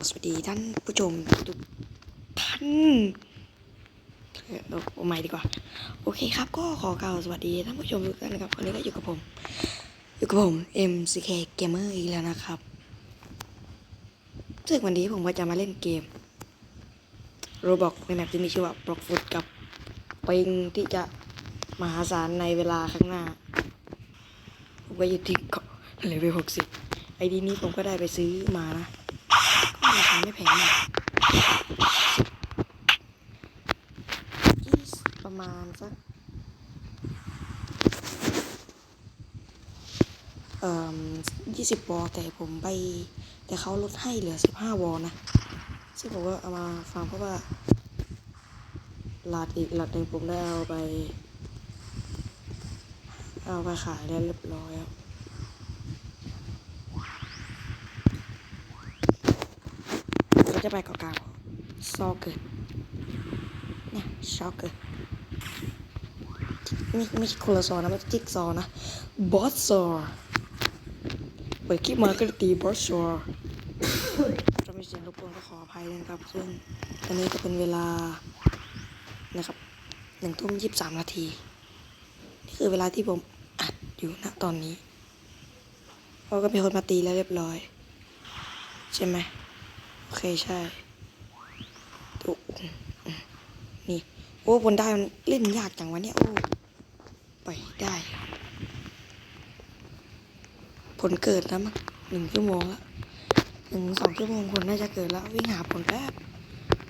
อสวัสดีท่านผู้ชมทุกท่านเออเอาใหม่ดีกว่า โอเคครับ ก็ขอกล่าวสวัสดีท่านผู้ชมทุกท่านนะครับวันนี้ก็อยู่กับผม อยู่กับผม MCK Gamer อีกแล้วนะครับซึ่งวันนี้ผมก็จะมาเล่นเกม Roblox ในแมปที่มีชื่อว่า Blockfoot กับปิงที่จะมหาศาลในเวลาข้างหน้า ผมก็อยู่ที่เลเวลหกสิบไอดีนี้ผมก็ได้ไปซื้อมานะ ราคาไม่แพงมากยี่สิบประมาณสัก เอ่อยี่สิบวอลแต่ผมไป แต่เขาลดให้เหลือสิบห้าวอลนะ ซึ่งผมก็เอามาฟังเพราะว่าหลาดอีกหลาดหนึ่งผมได้เอาไป เอาไปขายแล้วเรียบร้อยแล้ว ก็จะไปเกาๆซอเกิดเนี่ยชอเกิดไม่ไม่ใช่คนละซอนะไม่ใช่จิ๊กซอนะบอสซอเปิดคลิปมาก็ตีบอสซอถ้าม่เสียงรบกวนก็ขออภัยด้วยนะครับซึ่งตอนนี้ก็เป็นเวลานะครับหนึ่งทุ่มยี่สิบสามนาทีนี่คือเวลาที่ผมอัดอยู่ณตอนนี้เพราะก็มีคนมาตีแล้วเรียบร้อย ใช่ไหม โอเคใช่ถูกนี่โอ้บนได้มันเล่นยากจังวะเนี่ยโอ้ไปได้ ผลเกิดแล้วมั้งหนึ่งชั่วโมงละหนึ่งสองชั่วโมงผลน่าจะเกิดแล้ว วิ่งหาผลแป๊บ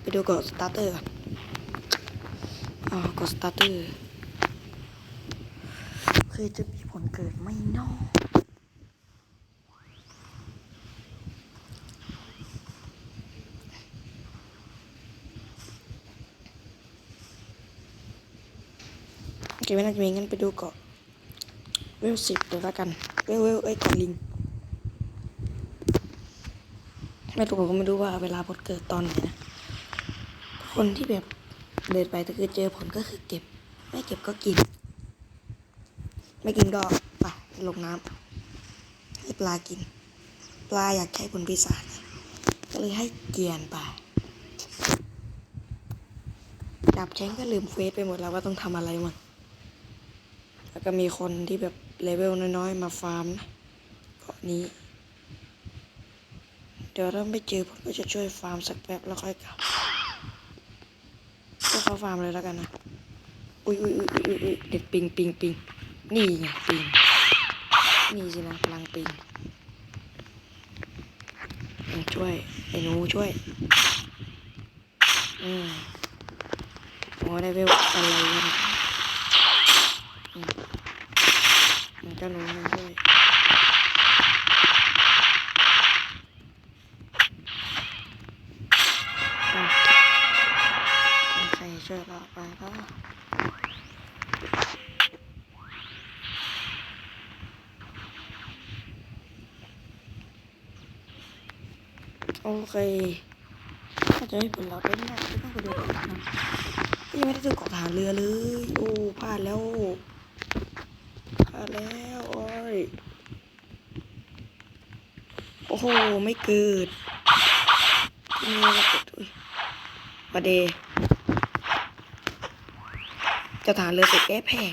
ไปดูกดสตาร์เตอร์ก่อนอ๋อกดสตาร์เตอร์เคยจะมีผลเกิดไม่นอโอเคไม่น่าจะมีงั้นไปดูเกาะเวลสิบเดี๋ยวละกันเวลเวลเอ้ยเกาะลิงไม่รู้ผมก็ไม่รู้ว่าเวลาผลเกิดตอนไหนนะคนที่แบบเดินไปแต่คือเจอผลก็คือเก็บ ไม่เก็บก็กิน ไม่กินก็ไปลงน้ำให้ปลากิน ปลาอยากใช้ผลปีศาจก็เลยให้เกียนไปดับแชงก็ลืมเฟซไปหมดแล้วว่าต้องทำอะไรมั่ง แล้วก็มีคนที่แบบเลเวลน้อยๆ มาฟาร์มนะเกาะนี้ เดี๋ยวถ้าไม่เจอผมก็จะช่วยฟาร์มสักแป๊บแล้วค่อยกลับก็เขาฟาร์มเลยแล้วกันนะ อุ้ยอุ้ยอุ้ยอุ้ยอุ้ยเด็กปิงปิงปิงนี่ไงปิง นี่สินะพลังปิงช่วยไอ้หนูช่วย อืมโอ้ได้เวลอะไรวะเนี่ย มันก็รู้มันด้วยอะมีใครช่วยเราไปก็โอเคถ้าจะให้ผลเราไปเนี่ยก็ต้องไปดูก่อนนะยังไม่ได้ดูเกาะฐานเรือเลย โอ้พลาดแล้วาแล้วโอ้ย โอ้โห ไม่เกิดนี่เราเกิดอุ้ยประเดจะฐานเรือเสร็จแก้แพก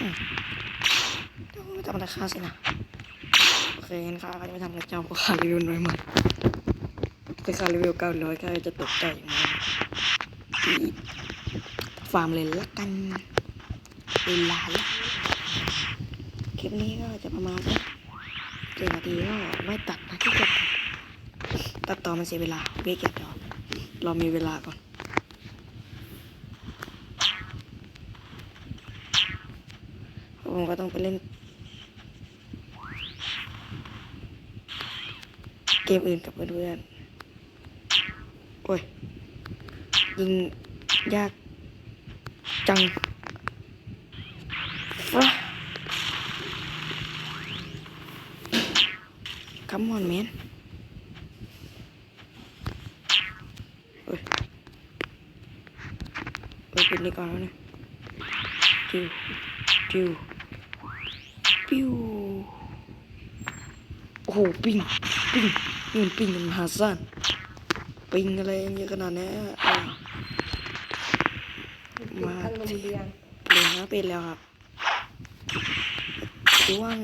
อืมไม่ทำอะไรค่าสินะโอเคงั้นค่าก็จะไม่ทำอะไรเจ้าเพราะค่ารีวิวน้อยมากถ้าค่ารีวิวเก้าร้อยค่าจะตกใจมาก ฟาร์มเลยละกันเวลาละคลิปนี้ก็จะประมาณสักเจ็ดนาทีก็ไม่ตัดนะที่จะตัดตัดต่อมันเสียเวลาเวกเก็ตต่อเรามีเวลาก่อนผมก็ต้องไปเล่น เกมอื่นกับเพื่อนๆโอ้ย ยิงยากจังวะ Come on man เอ้ยเอ้ยเป็นนี่ก่อนแล้วเนี่ยจิวจิว ปิงอะไรเยอะขนาดนี้มาทั้งลมเรียงเรียนแล้วเป็นแล้วครับช่วง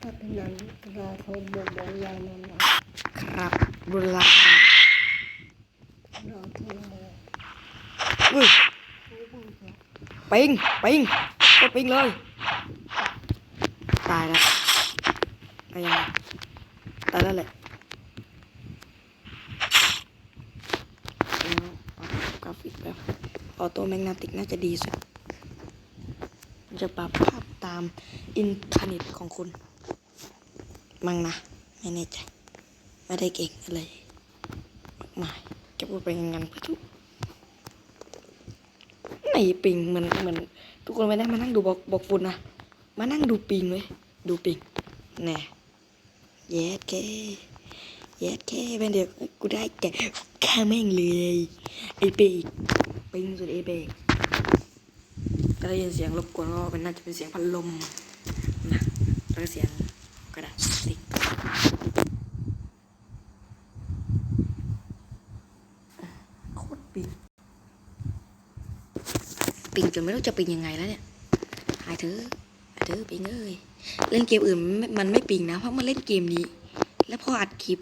ถ้าเป็นนั้นราโทบกบยานนครับบุลาเราโทอุ้ยปิงปิงก็ปิงเลย ตายแล้วอะไรตายแล้วแหละแล้วเอากราฟิก แบบออโต้แมกนาติกน่าจะดีสุดจะปรับภาพตามอินเทอร์เน็ตของคุณ มั่งนะ ไม่แน่ใจ ไม่ได้เก่งอะไรมากมายจะพูดไปงั้นๆเพื่อทุกไอ้ปิงเหมือนเหมือนทุกคนไม่ได้มานั่งดูบอกบอกฝุ่นนะ มานั่งดูปิงเว้ยดูปิงแน่แย่แค่ แย่แค่เป็นเดียวกูได้แกะข้าแม่งเลยไอ้เบกปิงสุดไอ้เบกก็ได้ยินเสียงรบกวนว่าเป็นน่าจะเป็นเสียงพัดลมนะแล้วเสียงกระดาษติกโคตรปิงปิงจนไม่รู้จะปิงยังไงแล้วเนี่ยหายเถอะหายเถอะปิงเอ้ยเล่นเกมอื่นมันไม่มันไม่ปิงนะเพราะมันเล่นเกมนี้ แล้วพออัดคลิป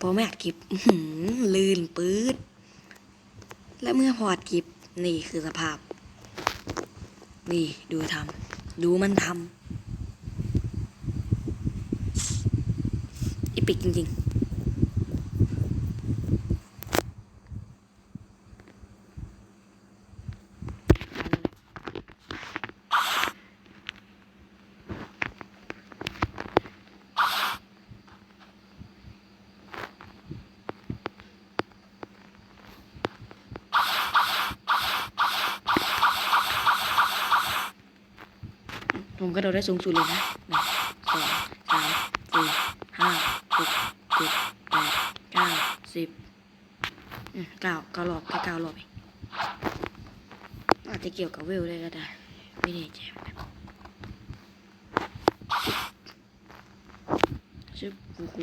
พอไม่อัดคลิปอื้อหือลื่นปื๊ด และเมื่อพออัดคลิปนี่คือสภาพ นี่ดูทำดูมันทำอีปิกจริง ๆ ผมกระโดดได้สูงสุดเลยนะหนึ่งสองสามสี่ห้าหกเจ็ดแปดเก้าสิบอืมเก้าเก้ารอบแค่เก้ารอบเองอาจจะเกี่ยวกับเวลเลยก็ได้ ไม่แน่ใจเหมือนกันชึบโอ้โห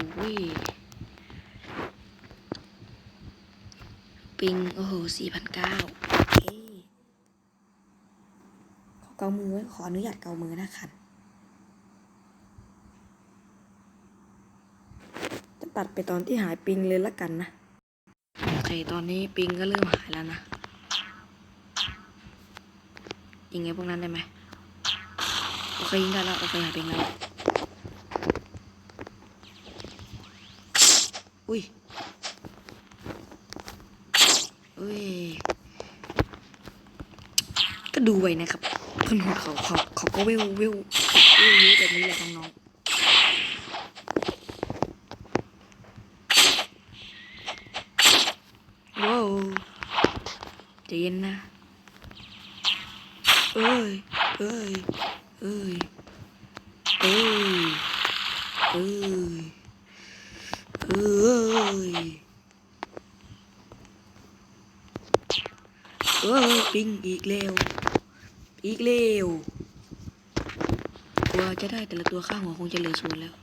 ปิง โอ้โหสี่พันเก้าโอ เคขอเกามือขออนุญาตเกามือนะคะจะตัดไปตอนที่หายปิงเลยละกันนะโอเคตอนนี้ปิงก็เริ่มหายแล้วนะยิงไงพวกนั้นได้ไหมโอเคยิงได้แล้วโอเคหายปิงแล้วอุ้ยอุ้ยก็ดูไว้นะครับ เพื่อนของเขาเขาเขาก็วลเวลเวลเยอะแบบนี้แหละน้องๆว้าวใจเย็นนะเอ้ยเอ้ยเอ้ยเอ้ยเอ้ยเอ้ยเอ้ยปิงอีกแล้ว อีกแล้วกว่าจะได้แต่ละตัวข้าหัวคงจะเหลือศูนย์แล้ว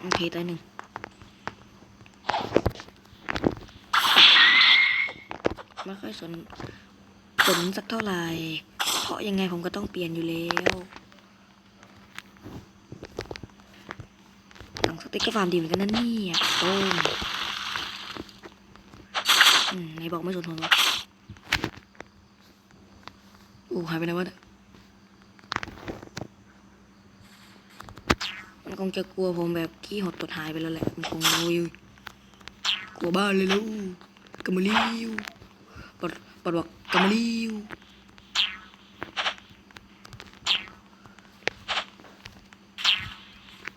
โอเคตายหนึ่ง ไม่ค่อยสนสนสักเท่าไหร่ เพราะยังไงผมก็ต้องเปลี่ยนอยู่แล้วหลังสติ๊กก็ฟาร์มดีเหมือนกันนั่นนี่อะโต้มไหนบอกไม่สนทนวะโอ้หายไปไหนวะมันคงจะกลัวผมแบบขี้หดตดหายไปแล้วแหละ มันคงโวยกลัวบ้านเลยลูกกำมะลิว Pada kemeliu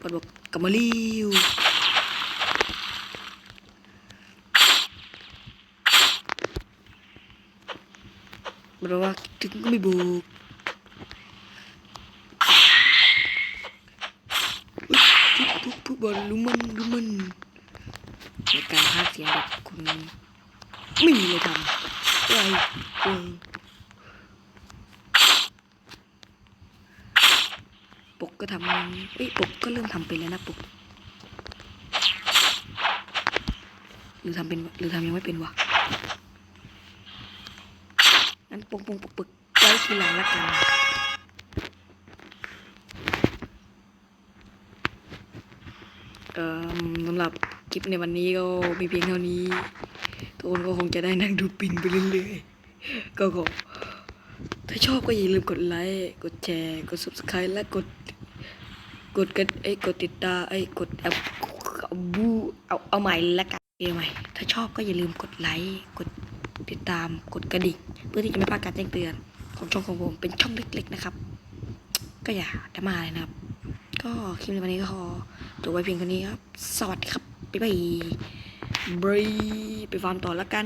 Pada kemeliu Berwaktu kami buk. ำอะไรเออปกก็ทำเอ้ยปกก็เริ่มทำเป็นแล้วนะปกหรือทำเป็นหรือทำยังไม่เป็นวะงั้นปงปงปกปึกไว้ทีหลังละกันเอ่อสำหรับคลิปในวันนี้ก็มีเพียงเท่านี้ ทุกคนก็คงจะได้นั่งดูปิงไปเรื่อยๆ ก็ขอถ้าชอบก็อย่าลืมกดไลค์ กดแชร์ กด subscribe และกด กดกันไอ้กดติดตามไอ้กดเอาบูเอาเอาใหม่ละกันเอาใหม่ ถ้าชอบก็อย่าลืมกดไลค์ กดติดตาม กดกระดิ่ง เพื่อที่จะไม่พลาดการแจ้งเตือน ของช่องของผม เป็นช่องเล็กๆนะครับ ก็อย่าดรามาเลยนะครับ ก็คลิปในวันนี้ก็ขอจบไว้เพียงเท่านี้ครับ สวัสดีครับ บ๊ายบาย บรีไปฟาร์มต่อละกัน